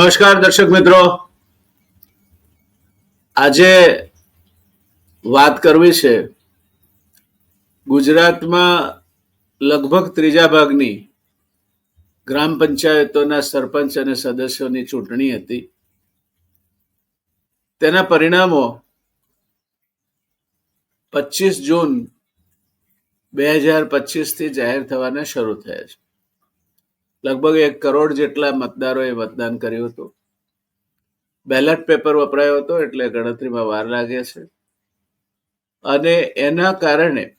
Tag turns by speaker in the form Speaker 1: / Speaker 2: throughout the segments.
Speaker 1: નમસ્કાર દર્શક મિત્રો. આજે વાત કરવી છે ગુજરાતમાં લગભગ ત્રીજા ભાગની ગ્રામ પંચાયતોના સરપંચ અને સદસ્યોની ચૂંટણી હતી. તેના પરિણામો પચીસ જૂન બે હજાર પચીસથી જાહેર થવાના શરૂ થયા છે. લગભગ એક કરોડ જેટલા મતદારોએ મતદાન કર્યું હતું. બેલેટ પેપર વપરાયો હતો એટલે ગણતરીમાં વાર લાગે છે. અને એના કારણે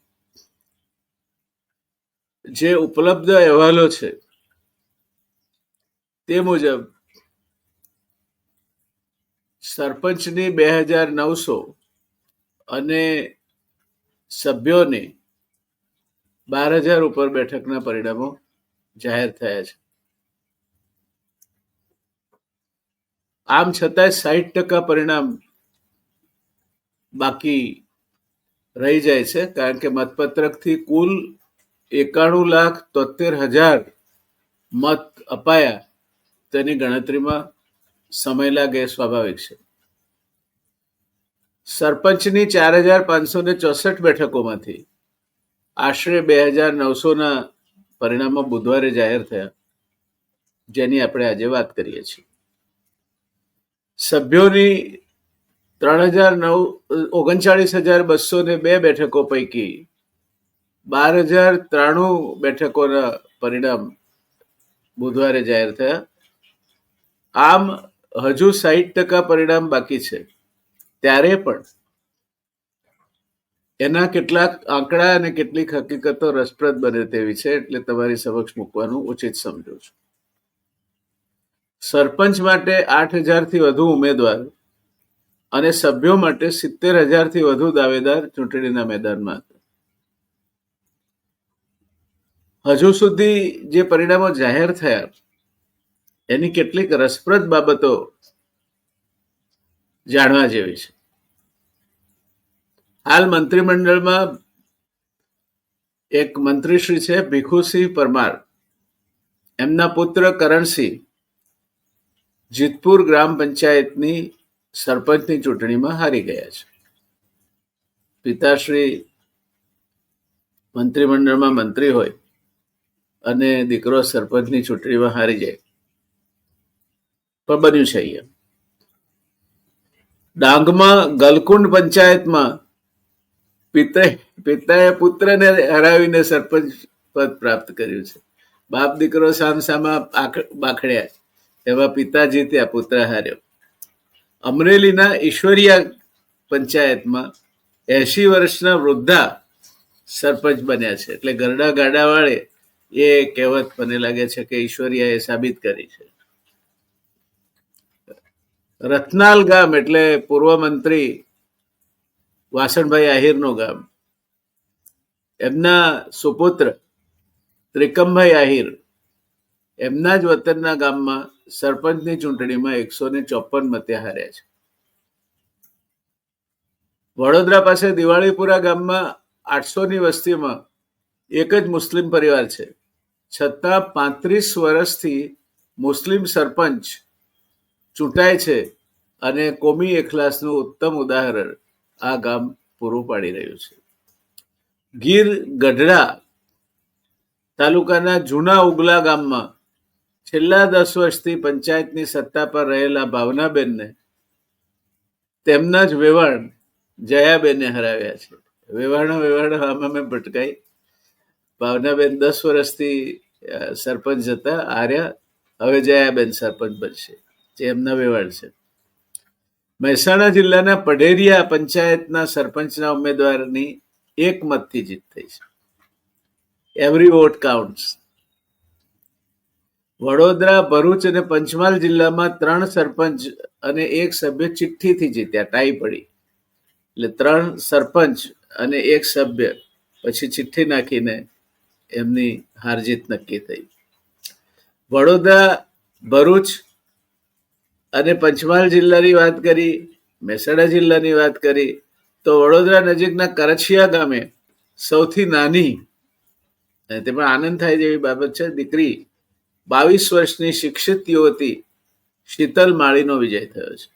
Speaker 1: જે ઉપલબ્ધ અહેવાલો છે તે મુજબ સરપંચની બે હજાર નવસો અને સભ્યોની બાર હજાર ઉપર બેઠકના પરિણામો જાહેર થયા છે. આમ છતાંય સાહીઠ ટકા પરિણામ બાકી રહી જાય છે, કારણ કે મતપત્રકથી કુલ એકાણું લાખ તોતેર હજાર મત અપાયા. તેની ગણતરીમાં સમય લાગે સ્વાભાવિક છે. સરપંચની ચાર હજાર પાંચસો ને ચોસઠ બેઠકોમાંથી આશરે બે હજાર નવસોના પરિણામો બુધવારે જાહેર થયા, જેની આપણે આજે વાત કરીએ છીએ. સભ્યોની ત્રણ હજાર નવ, ઓગણચાળીસ હજાર બસો ને બે બેઠકો પૈકી બાર હજાર ત્રાણું બેઠકોના પરિણામ બુધવારે જાહેર થયા. આમ હજુ સાહીઠ ટકા પરિણામ બાકી છે. ત્યારે પણ એના કેટલાક આંકડા અને કેટલીક હકીકતો રસપ્રદ બને તેવી છે, એટલે તમારી સમક્ષ મૂકવાનું ઉચિત સમજો છું. સરપંચ માટે આઠ હજારથી વધુ ઉમેદવાર અને સભ્યો માટે સિત્તેર હજારથી વધુ દાવેદાર ચૂંટણીના મેદાનમાં હતા. હજુ સુધી જે પરિણામો જાહેર થયા, એની કેટલીક રસપ્રદ બાબતો જાણવા જેવી છે. હાલ મંત્રીમંડળમાં એક મંત્રીશ્રી છે, ભીખુસિંહ પરમાર. એમના પુત્ર કરણસિંહ જીતપુર ગ્રામ પંચાયતની સરપંચની ચૂંટણીમાં હારી ગયા છે. પિતાશ્રી મંત્રીમંડળમાં મંત્રી હોય અને દીકરો સરપંચની ચૂંટણીમાં હારી જાય. પણ બન્યું છે અહીંયા. ડાંગમાં ગલકુંડ પંચાયતમાં પિતા, પિતાએ પુત્રને હરાવીને સરપંચ પદ પ્રાપ્ત કર્યું છે. બાપ દીકરો સામસામા બાખડ્યા એમાં પિતા જીત્યા પુત્ર હાર્યો. અમરેલીના ઈશ્વરિયા પંચાયતમાં એસી વર્ષના વૃદ્ધા સરપંચ બન્યા છે. એટલે ગરડા ગાડા વાળે એ કહેવત મને લાગે છે કે ઈશ્વરિયાએ સાબિત કરી છે. રત્નાલ ગામ એટલે પૂર્વ મંત્રી વાસણભાઈ આહિરનો ગામ. એમના સુપુત્ર ત્રિકમભાઈ આહિર એમના જ વતનના ગામમાં સરપંચની ચૂંટણીમાં એકસો ને ચોપન મતે હાર્યા છે. વડોદરા પાસે દિવાળીપુરા ગામમાં આઠસો ની વસ્તીમાં એક જ મુસ્લિમ પરિવાર છે. છતાં પાંત્રીસ વર્ષથી મુસ્લિમ સરપંચ ચૂંટાય છે અને કોમી એખલાસનું ઉત્તમ ઉદાહરણ આ ગામ પૂરું પાડી રહ્યું છે. ગીર ગઢડા તાલુકાના જૂના ઉગલા ગામમાં છેલ્લા દસ વર્ષથી પંચાયતની સત્તા પર રહેલા ભાવનાબેનને તેમના જ વેવાણ જયાબેને હરાવ્યા છે. વેવાણો વેવાણો આમાં મેં ભટકાઈ. ભાવનાબેન દસ વર્ષથી સરપંચ હતા, આર્યા. હવે જયાબેન સરપંચ બનશે. જે એમના વેવાણ છે. મહેસાણા જિલ્લાના પઢેરિયા પંચાયતના સરપંચના ઉમેદવારની એક મતથી જીત થઈ છે. Every vote counts Vadodara, Bharuch અને પંચમહાલ જિલ્લામાં ત્રણ સરપંચ અને એક સભ્ય ચિઠ્ઠીથી જીત્યા, ટાઈ પડી. એટલે ત્રણ સરપંચ અને એક સભ્ય પછી ચિઠ્ઠી નાખીને એમની હારજીત નક્કી થઈ. વડોદરા, ભરૂચ અને પંચમહાલ જિલ્લાની વાત કરી, મહેસાણા જિલ્લાની વાત કરી, તો વડોદરા નજીકના કરછિયા ગામે સૌથી નાની, અને પણ આનંદ થાય જેવી બાબત છે, દીકરી બાવીસ વર્ષની શિક્ષિત યુવતી શીતલ માળીનો વિજય થયો છે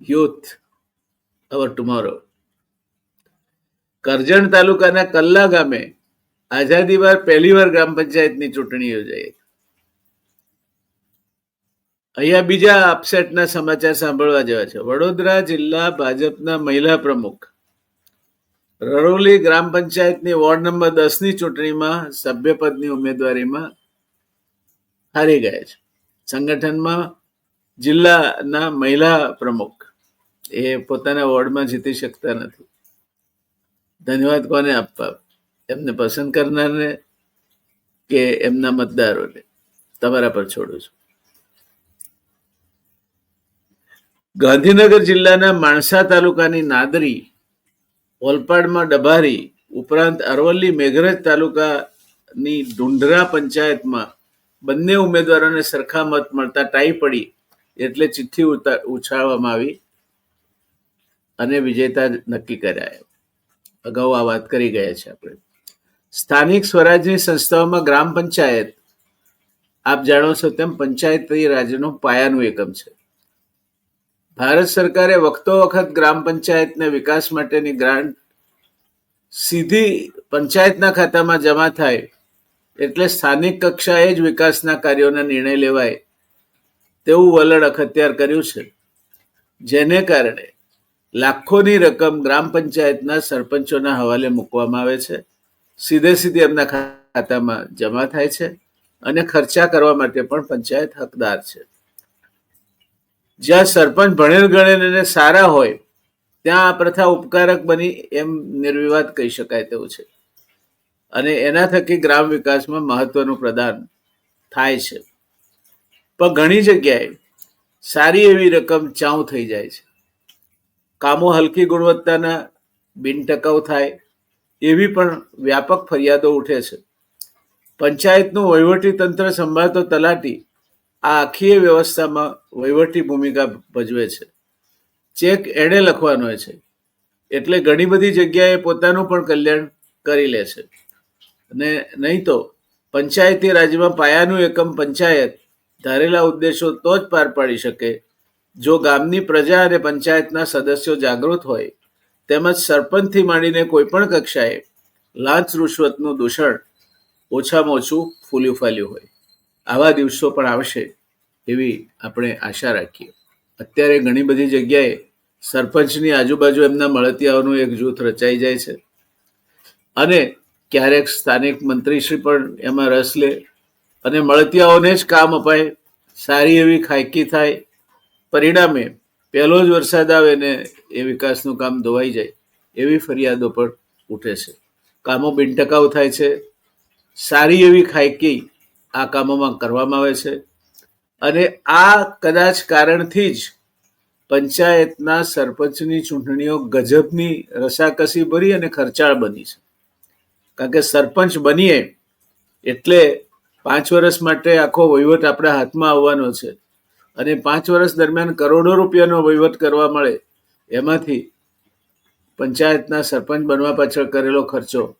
Speaker 1: યુથ અવર ટુમોરો કરજણ તાલુકાના કલ્લા ગામે આઝાદી બાદ પહેલી વાર ગ્રામ પંચાયતની ચૂંટણી યોજાઈ. અહીંયા બીજા અપસેટના સમાચાર સાંભળવા જેવા છે. વડોદરા જિલ્લા ભાજપના મહિલા પ્રમુખ રરોલી ગ્રામ પંચાયતની વોર્ડ નંબર દસની ચૂંટણીમાં સભ્યપદની ઉમેદવારીમાં હારી ગયા છે. સંગઠનમાં જિલ્લાના મહિલા પ્રમુખ એ પોતાના વોર્ડમાં જીતી શકતા નથી. ધન્યવાદ કોને આપવા? એમને પસંદ કરનારને કે એમના મતદારોને? તમારા પર છોડું છું. ગાંધીનગર જિલ્લાના માણસા તાલુકાની નાદરી, ઓલપાડમાં ડભારી ઉપરાંત અરવલ્લી મેઘરજ તાલુકાની ઢુંઢરા પંચાયતમાં બંને ઉમેદવારોને સરખા મત મળતા ટાઈ પડી એટલે ચિઠ્ઠી ઉછાળવામાં આવી અને વિજેતા નક્કી કર્યા. અગાઉ આ વાત કરી ગયા છે આપણે. સ્થાનિક સ્વરાજની સંસ્થાઓમાં ગ્રામ પંચાયત, આપ જાણો છો તેમ પંચાયતી રાજ્યનું પાયાનું એકમ છે. ભારત સરકારે વખતો વખત ગ્રામ પંચાયતને વિકાસ માટેની ગ્રાન્ટ સીધી પંચાયતના ખાતામાં જમા થાય એટલે સ્થાનિક કક્ષાએ જ વિકાસના કાર્યોના નિર્ણય લેવાય તેવું વલણ અખત્યાર કર્યું છે. જેને કારણે લાખોની રકમ ગ્રામ પંચાયતના સરપંચોના હવાલે મૂકવામાં આવે છે. સીધે સીધી એમના ખાતામાં જમા થાય છે અને ખર્ચા કરવા માટે પણ પંચાયત હકદાર છે. જ્યાં સરપંચ ભણેલ ગણેલ અને સારા હોય, ત્યાં આ પ્રથા ઉપકારક બની એમ નિર્વિવાદ કહી શકાય તેવું છે. અને એના થકી ગ્રામ વિકાસમાં મહત્વનું પ્રદાન થાય છે. પણ ઘણી જગ્યાએ સારી એવી રકમ ચાઉ થઈ જાય છે. કામો હલકી ગુણવત્તાના બિનટકાઉ થાય, એવી પણ વ્યાપક ફરિયાદો ઉઠે છે. પંચાયતનું વહીવટી તંત્ર સંભાળતો તલાટી આ આખી વ્યવસ્થામાં વહીવટી ભૂમિકા ભજવે છે. ચેક એણે લખવાનો છે. એટલે ઘણી બધી જગ્યાએ પોતાનું પણ કલ્યાણ કરી લે છે. અને નહીં તો પંચાયતી રાજ્યમાં પાયાનું એકમ પંચાયત ધારેલા ઉદ્દેશો તો જ પાર પાડી શકે. જો ગામની પ્રજા અને પંચાયતના સદસ્યો જાગૃત હોય, તેમજ સરપંચથી માંડીને કોઈપણ કક્ષાએ લાંચ રૂશ્વતનું દૂષણ ઓછામાં ઓછું ફૂલ્યું ફાલ્યું હોય. આવા દિવસો પણ આવશે એવી આપણે આશા રાખીએ. અત્યારે ઘણી બધી જગ્યાએ સરપંચની આજુબાજુ એમના મળતિયાઓનું એક જૂથ રચાઈ જાય છે. અને ક્યારેક સ્થાનિક મંત્રીશ્રી પણ એમાં રસ લે અને મળતિયાઓને જ કામ અપાય. સારી એવી ખાયકી થાય. પરિણામે પહેલો જ વરસાદ આવે ને એ વિકાસનું કામ ધોવાઈ જાય એવી ફરિયાદો પણ ઉઠે છે. કામો બિનટકાઉ થાય છે. સારી એવી ખાયકી આ કામોમાં કરવામાં આવે છે. અને આ કદાચ કારણથી જ પંચાયતના સરપંચની ચૂંટણીઓ ગજબની રસાકસી ભરી અને ખર્ચાળ બની છે. કારણ કે સરપંચ બનીએ એટલે પાંચ વર્ષ માટે આખો વહીવટ આપણા હાથમાં આવવાનો છે. અને પાંચ વર્ષ દરમિયાન કરોડો રૂપિયાનો વહીવટ કરવા મળે એમાંથી પંચાયતના સરપંચ બનવા પાછળ કરેલો ખર્ચો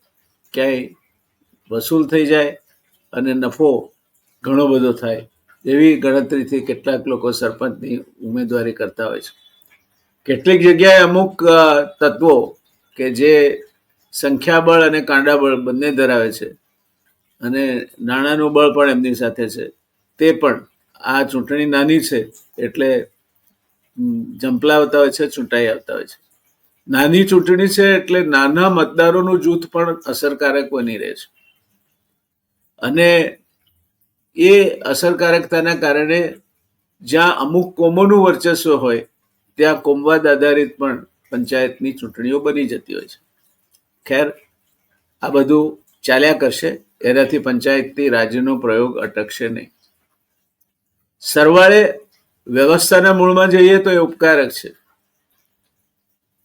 Speaker 1: ક્યાંય વસૂલ થઈ જાય અને નફો ઘણો બધો થાય. એવી ગણતરીથી કેટલાક લોકો સરપંચની ઉમેદવારી કરતા હોય છે. કેટલીક જગ્યાએ અમુક તત્વો કે જે સંખ્યાબળ અને કાંડાબળ બંને ધરાવે છે અને નાણાંનું બળ પણ એમની સાથે છે. તે પણ આ ચૂંટણી નાની છે એટલે જંપલાવતા હોય છે, ચૂંટાઈ આવતા હોય છે. નાની ચૂંટણી છે એટલે નાના મતદારોનું જૂથ પણ અસરકારક બની રહે છે. અને એ અસરકારકતાના કારણે જ્યાં અમુક કોમોનું વર્ચસ્વ હોય, ત્યાં કોમવાદ આધારિત પણ પંચાયતની ચૂંટણીઓ બની જતી હોય છે. ખેર, આ બધું ચાલ્યા કરશે, એનાથી પંચાયતની રાજ્યનો પ્રયોગ અટકશે નહીં. સરવાળે વ્યવસ્થાના મૂળમાં જઈએ તો એ ઉપકારક છે.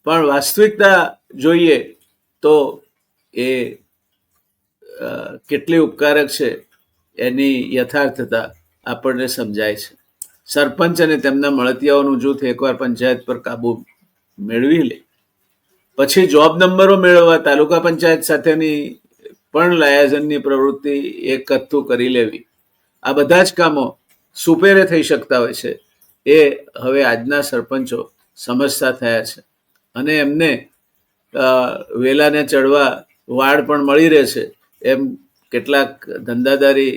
Speaker 1: પણ વાસ્તવિકતા જોઈએ તો એ કેટલી ઉપકારક છે એની યથાર્થતા આપણને સમજાય છે. સરપંચ અને તેમના મળતિયાઓનું જૂથ એકવાર પંચાયત પર કાબુ મેળવી લે. પછી જોબ નંબરો મેળવવા તાલુકા પંચાયત સાથેની પણ લાયાઝનની પ્રવૃત્તિ એક કથ્થું કરી લેવી. આ બધા જ કામો સુપેરે થઈ શકતા હોય છે. એ હવે આજના સરપંચો સમજતા થયા છે. અને એમને વેલાને ચડવા વાડ પણ મળી રહે છે. એમ કેટલાક ધંધાદારી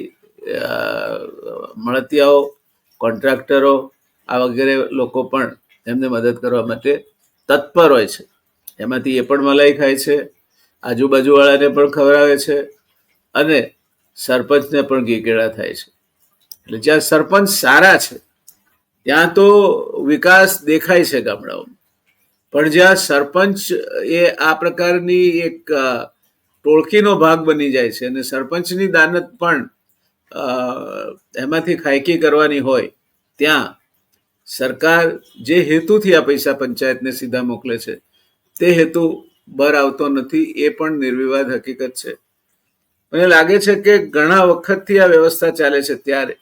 Speaker 1: મળતિયાઓ, કોન્ટ્રાક્ટરો, આ વગેરે લોકો પણ એમને મદદ કરવા માટે તત્પર હોય છે. એમાંથી એ પણ મલાઈ ખાય છે, આજુબાજુવાળાને પણ ખવડાવે છે અને સરપંચને પણ ગીકેડા થાય છે. એટલે જ્યાં સરપંચ સારા છે, ત્યાં તો વિકાસ દેખાય છે ગામડાઓમાં. પણ જ્યાં સરપંચ એ આ પ્રકારની એક ટોળકીનો ભાગ બની જાય છે અને સરપંચની દાનત પણ એમાંથી ખાયકી કરવાની હોય, ત્યાં સરકાર જે હેતુથી આ પૈસા પંચાયતને સીધા મોકલે છે, તે હેતુ બર આવતો નથી, એ પણ નિર્વિવાદ હકીકત છે. મને લાગે છે કે ઘણા વખતથી આ વ્યવસ્થા ચાલે છે ત્યારે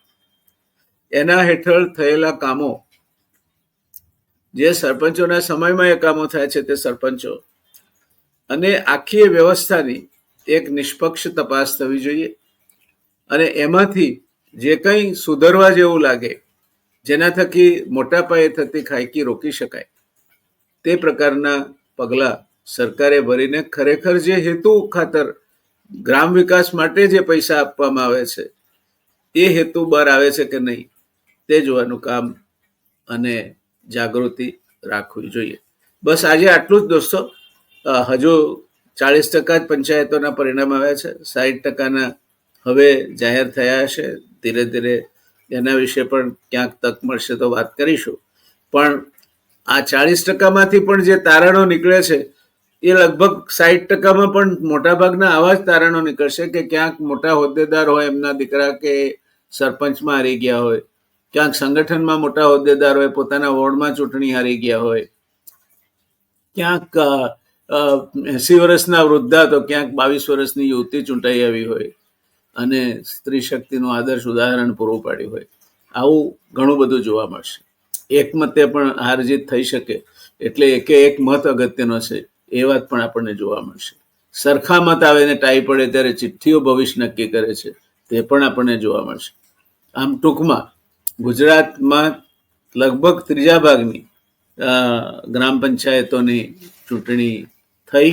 Speaker 1: એના હેઠળ થયેલા કામો, જે સરપંચોના સમયમાં એ કામો થાય છે તે સરપંચો અને આખી વ્યવસ્થાની એક નિષ્પક્ષ તપાસ થવી જોઈએ. અને એમાંથી જે કંઈ સુધરવા જેવું લાગે, જેના થકી મોટા પાયે થતી ખાયકી રોકી શકાય, તે પ્રકારના પગલાં સરકારે ભરીને ખરેખર જે હેતુ ખાતર ગ્રામ વિકાસ માટે જે પૈસા આપવામાં આવે છે, એ હેતુ બહાર આવે છે કે નહીં, તે જોવાનું કામ અને જાગૃતિ રાખવી જોઈએ. બસ આજે આટલું જ દોસ્તો. હજુ ચાળીસ ટકા જ પંચાયતોના પરિણામ આવ્યા છે. સાઠ ટકાના હવે જાહેર થયા હશે. ધીરે ધીરે એના વિશે પણ ક્યાંક તક મળશે તો વાત કરીશું. પણ આ ચાળીસ ટકામાંથી પણ જે તારણો નીકળે છે, એ લગભગ સાઠ ટકામાં પણ મોટાભાગના આવા જ તારણો નીકળશે કે ક્યાંક મોટા હોદ્દેદાર હોય એમના દીકરા કે સરપંચમાં હારી ગયા હોય. ક્યાંક સંગઠનમાં મોટા હોદ્દેદાર હોય, પોતાના વોર્ડમાં ચૂંટણી હારી ગયા હોય. ક્યાંક એસી વર્ષના વૃદ્ધા તો ક્યાંક બાવીસ વર્ષની યુવતી ચૂંટાઈ આવી હોય અને સ્ત્રી શક્તિનું આદર્શ ઉદાહરણ પૂરું પાડ્યું હોય. આવું ઘણું બધું જોવા મળશે. એકમતે પણ હાર જીત થઈ શકે, એટલે એકે એક મત અગત્યનો છે, એ વાત પણ આપણને જોવા મળશે. સરખા મત આવે ને ટાઈ પડે ત્યારે ચિઠ્ઠીઓ ભવિષ્ય નક્કી કરે છે, તે પણ આપણને જોવા મળશે. આમ ટૂંકમાં, ગુજરાતમાં લગભગ ત્રીજા ભાગની ગ્રામ પંચાયતોની ચૂંટણી થઈ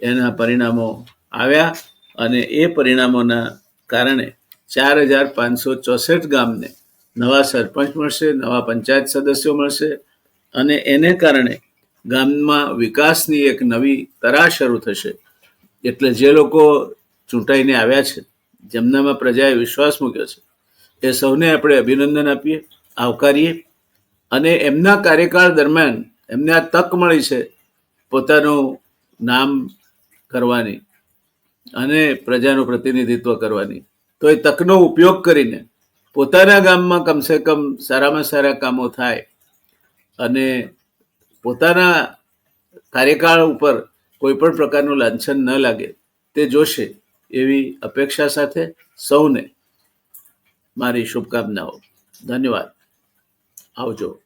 Speaker 1: એના પરિણામો આવ્યા અને એ પરિણામોના કારણે ચાર હજાર પાંચસો ચોસઠ ગામને નવા સરપંચ મળશે, નવા પંચાયત સદસ્યો મળશે અને એને કારણે ગામમાં વિકાસની એક નવી તરાહ શરૂ થશે. એટલે જે લોકો ચૂંટાઈને આવ્યા છે, જેમનામાં પ્રજાએ વિશ્વાસ મૂક્યો છે, એ સૌને આપણે અભિનંદન આપીએ, આવકારીએ અને એમના કાર્યકાળ દરમિયાન એમને આ તક મળી છે પોતાનું નામ કરવાની અને પ્રજાનું પ્રતિનિધિત્વ કરવાની. તો એ તકનો ઉપયોગ કરીને પોતાના ગામમાં કમસે કમ સારામાં સારા કામો થાય અને પોતાના કાર્યકાળ ઉપર કોઈ પણ પ્રકારનું લાંછન ન લાગે તે જોશે એવી અપેક્ષા સાથે સૌને મારી શુભકામનાઓ. ધન્યવાદ. આવજો.